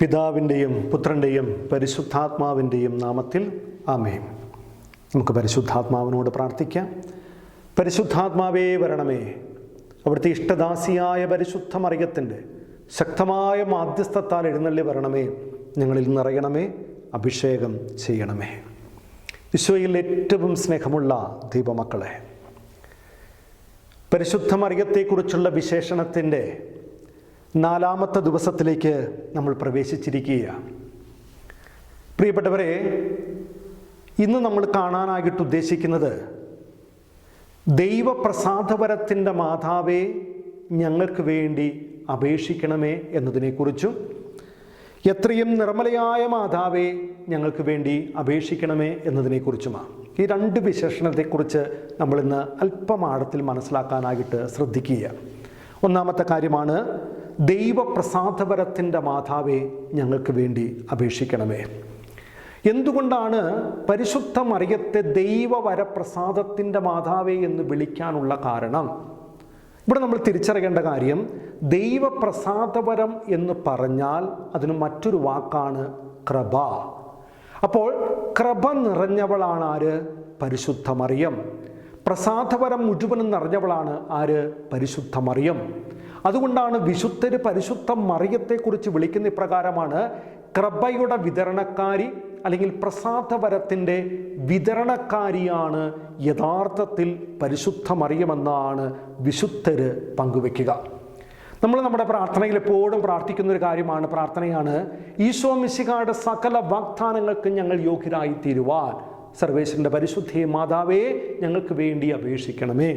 പിതാവിന്റെയും പുത്രന്റെയും പരിശുദ്ധാത്മാവിന്റെയും നാമത്തിൽ ആമേ നമുക്ക് പരിശുദ്ധാത്മാവിനോട് പ്രാർത്ഥിക്കാം. പരിശുദ്ധാത്മാവേ വരണമേ. അവിടുത്തെ ഇഷ്ടദാസിയായ പരിശുദ്ധ മറിയത്തിന്റെ ശക്തമായ മാധ്യസ്ഥത്താൽ എഴുന്നള്ളി വരണമേ. ഞങ്ങളിൽ നിറയണമേ. അഭിഷേകം ചെയ്യണമേ. വിശ്വയിൽ ഏറ്റവും സ്നേഹമുള്ള ദീപമക്കളെ പരിശുദ്ധ മറിയത്തെക്കുറിച്ചുള്ള വിശേഷണത്തിന്റെ നാലാമത്തെ ദിവസത്തിലേക്ക് നമ്മൾ പ്രവേശിച്ചിരിക്കുകയാണ്. പ്രിയപ്പെട്ടവരെ ഇന്ന് നമ്മൾ കാണാനായിട്ട് ഉദ്ദേശിക്കുന്നത് ദൈവപ്രസാദപരത്തിന്റെ മാതാവേ ഞങ്ങൾക്ക് വേണ്ടി അപേക്ഷിക്കണമേ എന്നതിനെക്കുറിച്ചും എത്രയും നിർമ്മലയായ മാതാവേ ഞങ്ങൾക്ക് വേണ്ടി അപേക്ഷിക്കണമേ എന്നതിനെക്കുറിച്ചുമാണ്. ഈ രണ്ട് വിശേഷണത്തെക്കുറിച്ച് നമ്മളിന്ന് അല്പമാഴത്തിൽ മനസ്സിലാക്കാനായിട്ട് ശ്രദ്ധിക്കുക ഒന്നാമത്തെ കാര്യമാണ് ദൈവപ്രസാദപരത്തിന്റെ മാതാവേ ഞങ്ങൾക്ക് വേണ്ടി അപേക്ഷിക്കണമേ. എന്തുകൊണ്ടാണ് പരിശുദ്ധ മറിയത്തെ ദൈവവരപ്രസാദത്തിന്റെ മാതാവേ എന്ന് വിളിക്കാനുള്ള കാരണം? ഇവിടെ നമ്മൾ തിരിച്ചറിയേണ്ട കാര്യം ദൈവപ്രസാദപരം എന്ന് പറഞ്ഞാൽ അതിന് മറ്റൊരു വാക്കാണ് കൃപ. അപ്പോൾ കൃപ നിറഞ്ഞവളാണ് ആര്? പരിശുദ്ധമറിയം. പ്രസാദപരം മുഴുവനും നിറഞ്ഞവളാണ് ആര്? പരിശുദ്ധ മറിയം അതുകൊണ്ടാണ് വിശുദ്ധര് പരിശുദ്ധ മറിയത്തെക്കുറിച്ച് വിളിക്കുന്ന ഇപ്രകാരമാണ് കൃപയുടെ വിതരണക്കാരി അല്ലെങ്കിൽ പ്രസാദവരത്തിന്റെ വിതരണക്കാരിയാണ് യഥാർത്ഥത്തിൽ പരിശുദ്ധ മറിയമെന്നാണ് വിശുദ്ധര് പങ്കുവെക്കുക. നമ്മൾ നമ്മുടെ പ്രാർത്ഥനയിൽ എപ്പോഴും പ്രാർത്ഥിക്കുന്ന ഒരു കാര്യമാണ് പ്രാർത്ഥനയാണ് ഈശോ മിശികായുടെ സകല വാഗ്ദാനങ്ങൾക്ക് ഞങ്ങൾ യോഗ്യരായി തീരുവാൻ. സർവേശ്വരന്റെ പരിശുദ്ധയെ മാതാവേ ഞങ്ങൾക്ക് വേണ്ടി അപേക്ഷിക്കണമേ.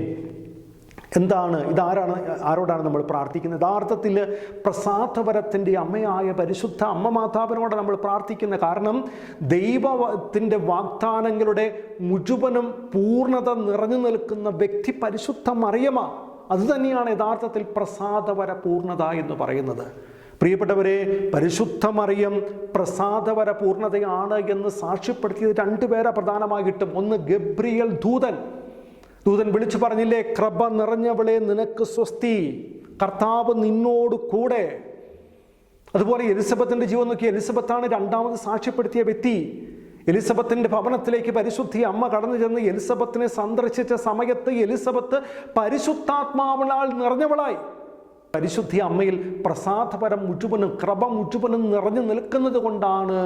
എന്താണ്? ഇതാരാണ്? ആരോടാണ് നമ്മൾ പ്രാർത്ഥിക്കുന്നത്? യഥാർത്ഥത്തിൽ പ്രസാദപരത്തിന്റെ അമ്മയായ പരിശുദ്ധ അമ്മ മാതാവിനോട് നമ്മൾ പ്രാർത്ഥിക്കുന്ന കാരണം ദൈവത്തിന്റെ വാഗ്ദാനങ്ങളുടെ മുഴുവനും പൂർണത നിറഞ്ഞു നിൽക്കുന്ന വ്യക്തി പരിശുദ്ധ മറിയമ. അതുതന്നെയാണ് യഥാർത്ഥത്തിൽ പ്രസാദപര പൂർണത എന്ന് പറയുന്നത്. പ്രിയപ്പെട്ടവരെ പരിശുദ്ധമറിയം പ്രസാദപര പൂർണതയാണ് എന്ന് സാക്ഷ്യപ്പെടുത്തിയത് രണ്ടുപേരെ പ്രധാനമായിട്ടും. ഒന്ന് ഗബ്രിയൽ ദൂതൻ ദൂതൻ വിളിച്ചു പറഞ്ഞില്ലേ കൃപ നിറഞ്ഞവളെ നിനക്ക് സ്വസ്തി. കർത്താവ് നിന്നോട് കൂടെ. അതുപോലെ എലിസബത്തിന്റെ ജീവൻ നോക്കി എലിസബത്താണ് രണ്ടാമത് സാക്ഷ്യപ്പെടുത്തിയ വ്യക്തി. എലിസബത്തിന്റെ ഭവനത്തിലേക്ക് പരിശുദ്ധി അമ്മ കടന്നു ചെന്ന് എലിസബത്തിനെ സന്ദർശിച്ച സമയത്ത് എലിസബത്ത് പരിശുദ്ധാത്മാവളാൽ നിറഞ്ഞവളായി. പരിശുദ്ധി അമ്മയിൽ പ്രസാദപരം മുഴുവനും കൃപ മുഴുവനും നിറഞ്ഞു നിൽക്കുന്നത് കൊണ്ടാണ്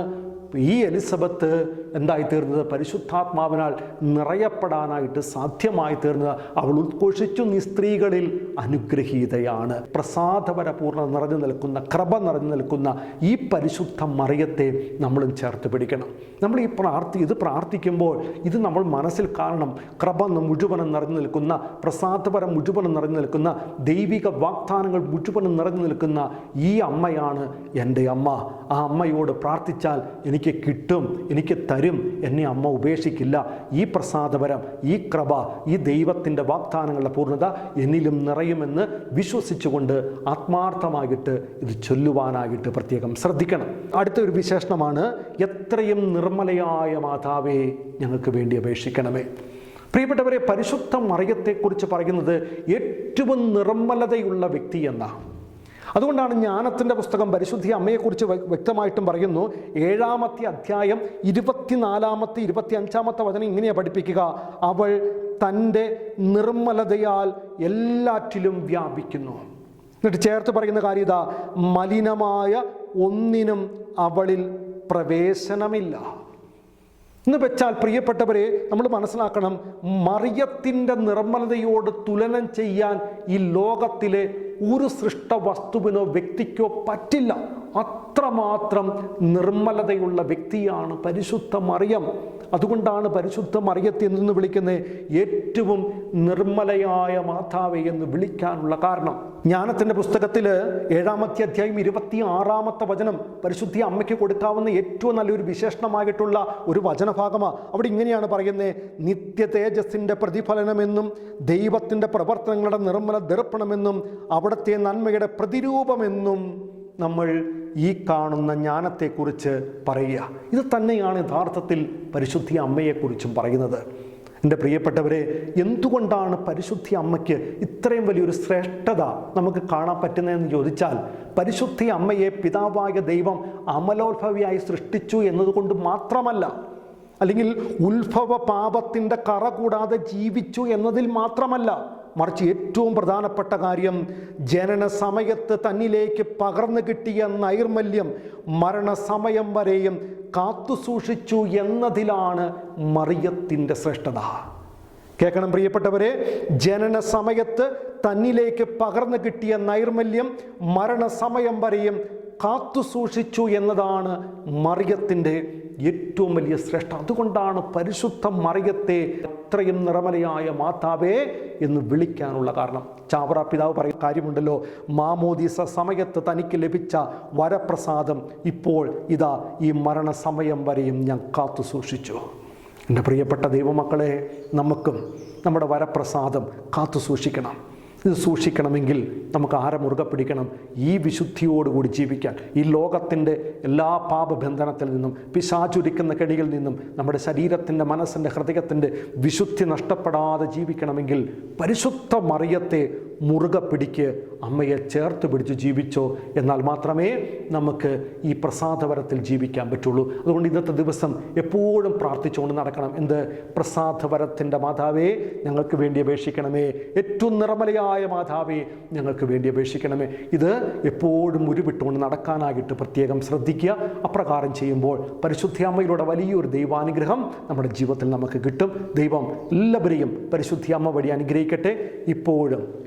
ഈ എലിസബത്ത് എന്തായി തീർന്നത് പരിശുദ്ധാത്മാവിനാൽ നിറയപ്പെടാനായിട്ട് സാധ്യമായി തീർന്നത് അവൾ ഉദ്ഘോഷിച്ചു നീ സ്ത്രീകളിൽ അനുഗ്രഹീതയാണ്. പ്രസാദപര പൂർണ നിറഞ്ഞു നിൽക്കുന്ന കൃപ നിറഞ്ഞു നിൽക്കുന്ന ഈ പരിശുദ്ധ മറിയത്തെ നമ്മളും ചേർത്ത് പിടിക്കണം. നമ്മൾ ഈ പ്രാർത്ഥി ഇത് പ്രാർത്ഥിക്കുമ്പോൾ ഇത് നമ്മൾ മനസ്സിൽ കാണണം. കൃപ മുഴുവനും നിറഞ്ഞു നിൽക്കുന്ന പ്രസാദപരം മുഴുവനും നിറഞ്ഞു നിൽക്കുന്ന ദൈവിക വാഗ്ദാനങ്ങൾ മുഴുവനും നിറഞ്ഞു നിൽക്കുന്ന ഈ അമ്മയാണ് എന്റെ അമ്മ. ആ അമ്മയോട് പ്രാർത്ഥിച്ചാൽ എനിക്ക് കിട്ടും എനിക്ക് തരും. എന്നെ അമ്മ ഉപേക്ഷിക്കില്ല. ഈ പ്രസാദപരം ഈ കൃപ ഈ ദൈവത്തിന്റെ വാഗ്ദാനങ്ങളുടെ പൂർണത എന്നിലും നിറയുമെന്ന് വിശ്വസിച്ചുകൊണ്ട് ആത്മാർത്ഥമായിട്ട് ഇത് ചൊല്ലുവാനായിട്ട് പ്രത്യേകം ശ്രദ്ധിക്കണം. അടുത്തൊരു വിശേഷണമാണ് എത്രയും നിർമ്മലയായ മാതാവേ ഞങ്ങൾക്ക് വേണ്ടി അപേക്ഷിക്കണമേ. പ്രിയപ്പെട്ടവരെ പരിശുദ്ധ മറിയത്തെക്കുറിച്ച് പറയുന്നത് ഏറ്റവും നിർമ്മലതയുള്ള വ്യക്തി എന്നാണ്. അതുകൊണ്ടാണ് ജ്ഞാനത്തിന്റെ പുസ്തകം പരിശുദ്ധി അമ്മയെക്കുറിച്ച് വ്യക്തമായിട്ടും പറയുന്നു. ഏഴാമത്തെ അധ്യായം ഇരുപത്തിനാലാമത്തെ ഇരുപത്തി അഞ്ചാമത്തെ വചനം ഇങ്ങനെയാണ് പഠിപ്പിക്കുക. അവൾ തന്റെ നിർമ്മലതയാൽ എല്ലാറ്റിലും വ്യാപിക്കുന്നു. എന്നിട്ട് ചേർത്ത് പറയുന്ന കാര്യം ഇതാ മലിനമായ ഒന്നിനും അവളിൽ പ്രവേശനമില്ല. എന്ന് വെച്ചാൽ പ്രിയപ്പെട്ടവരെ നമ്മൾ മനസ്സിലാക്കണം മറിയത്തിന്റെ നിർമ്മലതയോട് തുലനം ചെയ്യാൻ ഈ ലോകത്തിലെ ഒരു സൃഷ്ട വസ്തുവിനോ വ്യക്തിക്കോ പറ്റില്ല. അത്രമാത്രം നിർമ്മലതയുള്ള വ്യക്തിയാണ് പരിശുദ്ധ മറിയം. അതുകൊണ്ടാണ് പരിശുദ്ധ മറിയത്തെ എന്ന് വിളിക്കുന്നത് ഏറ്റവും നിർമ്മലയായ മാതാവെ എന്ന് വിളിക്കാനുള്ള കാരണം. ജ്ഞാനത്തിന്റെ പുസ്തകത്തിൽ ഏഴാമത്തെ അധ്യായം ഇരുപത്തി ആറാമത്തെ വചനം പരിശുദ്ധി അമ്മയ്ക്ക് കൊടുക്കാവുന്ന ഏറ്റവും നല്ലൊരു വിശേഷണമായിട്ടുള്ള ഒരു വചനഭാഗമാണ് അവിടെ ഇങ്ങനെയാണ് പറയുന്നത് നിത്യ തേജസ്സിന്റെ പ്രതിഫലനമെന്നും ദൈവത്തിന്റെ പ്രവർത്തനങ്ങളുടെ നിർമ്മല ദർപ്പണമെന്നും അവിടുത്തെ നന്മയുടെ പ്രതിരൂപമെന്നും നമ്മൾ ഈ കാണുന്ന ജ്ഞാനത്തെക്കുറിച്ച് പറയുക. ഇത് തന്നെയാണ് യഥാർത്ഥത്തിൽ പരിശുദ്ധി അമ്മയെക്കുറിച്ചും പറയുന്നത്. എന്റെ പ്രിയപ്പെട്ടവരെ എന്തുകൊണ്ടാണ് പരിശുദ്ധി അമ്മയ്ക്ക് ഇത്രയും വലിയൊരു ശ്രേഷ്ഠത നമുക്ക് കാണാൻ പറ്റുന്നതെന്ന് ചോദിച്ചാൽ പരിശുദ്ധി അമ്മയെ പിതാവായ ദൈവം അമലോത്ഭവിയായി സൃഷ്ടിച്ചു എന്നതുകൊണ്ട് മാത്രമല്ല അല്ലെങ്കിൽ ഉത്ഭവ പാപത്തിന്റെ കറ കൂടാതെ ജീവിച്ചു എന്നതിൽ മാത്രമല്ല മറിച്ച് ഏറ്റവും പ്രധാനപ്പെട്ട കാര്യം ജനന സമയത്ത് തന്നിലേക്ക് പകർന്നു കിട്ടിയ നൈർമല്യം മരണസമയം വരെയും കാത്തു സൂക്ഷിച്ചു എന്നതിലാണ് മറിയത്തിന്റെ ശ്രേഷ്ഠത. കേൾക്കണം പ്രിയപ്പെട്ടവരെ ജനന സമയത്ത് തന്നിലേക്ക് പകർന്നു കിട്ടിയ നൈർമല്യം മരണസമയം വരെയും കാത്തു സൂക്ഷിച്ചു എന്നതാണ് മറിയത്തിന്റെ ഏറ്റവും വലിയ ശ്രേഷ്ഠ. അതുകൊണ്ടാണ് പരിശുദ്ധ മറിയത്തെ അത്രയും നിറമലയായ മാതാവേ എന്ന് വിളിക്കാനുള്ള കാരണം. ചാവറ പിതാവ് പറയുന്ന കാര്യമുണ്ടല്ലോ മാമോദീസ സമയത്ത് തനിക്ക് ലഭിച്ച വരപ്രസാദം ഇപ്പോൾ ഇതാ ഈ മരണസമയം വരെയും ഞാൻ കാത്തു സൂക്ഷിച്ചു. എന്റെ പ്രിയപ്പെട്ട ദൈവമക്കളെ നമുക്കും നമ്മുടെ വരപ്രസാദം കാത്തു സൂക്ഷിക്കണം. ഇത് സൂക്ഷിക്കണമെങ്കിൽ നമുക്ക് ആരെ മുറുകെ പിടിക്കണം? ഈ വിശുദ്ധിയോടുകൂടി ജീവിക്കാൻ. ഈ ലോകത്തിന്റെ എല്ലാ പാപബന്ധനത്തിൽ നിന്നും പിശാചുരിക്കുന്ന കെണിയിൽ നിന്നും നമ്മുടെ ശരീരത്തിന്റെ മനസ്സിന്റെ ഹൃദയത്തിന്റെ വിശുദ്ധി നഷ്ടപ്പെടാതെ ജീവിക്കണമെങ്കിൽ പരിശുദ്ധ മറിയത്തെ മുറുകെ പിടിക്ക് അമ്മയെ ചേർത്ത് പിടിച്ച് ജീവിച്ചോ എന്നാൽ മാത്രമേ നമുക്ക് ഈ പ്രസാദവരത്തിൽ ജീവിക്കാൻ പറ്റുള്ളൂ. അതുകൊണ്ട് ഇന്നത്തെ ദിവസം എപ്പോഴും പ്രാർത്ഥിച്ചുകൊണ്ട് നടക്കണം. എന്ത്? പ്രസാദവരത്തിന്റെ മാതാവേ ഞങ്ങൾക്ക് വേണ്ടി അപേക്ഷിക്കണമേ. ഏറ്റവും നിർമ്മലയായ മാതാവേ ഞങ്ങൾക്ക് വേണ്ടി അപേക്ഷിക്കണമേ. ഇത് എപ്പോഴും ഉരുവിട്ടുകൊണ്ട് നടക്കാനായിട്ട് പ്രത്യേകം ശ്രദ്ധിക്കുക. അപ്രകാരം ചെയ്യുമ്പോൾ പരിശുദ്ധ അമ്മയിലൂടെ വലിയൊരു ദൈവാനുഗ്രഹം നമ്മുടെ ജീവിതത്തിൽ നമുക്ക് കിട്ടും. ദൈവം എല്ലാവരെയും പരിശുദ്ധി അമ്മ വഴി അനുഗ്രഹിക്കട്ടെ. ഇപ്പോഴും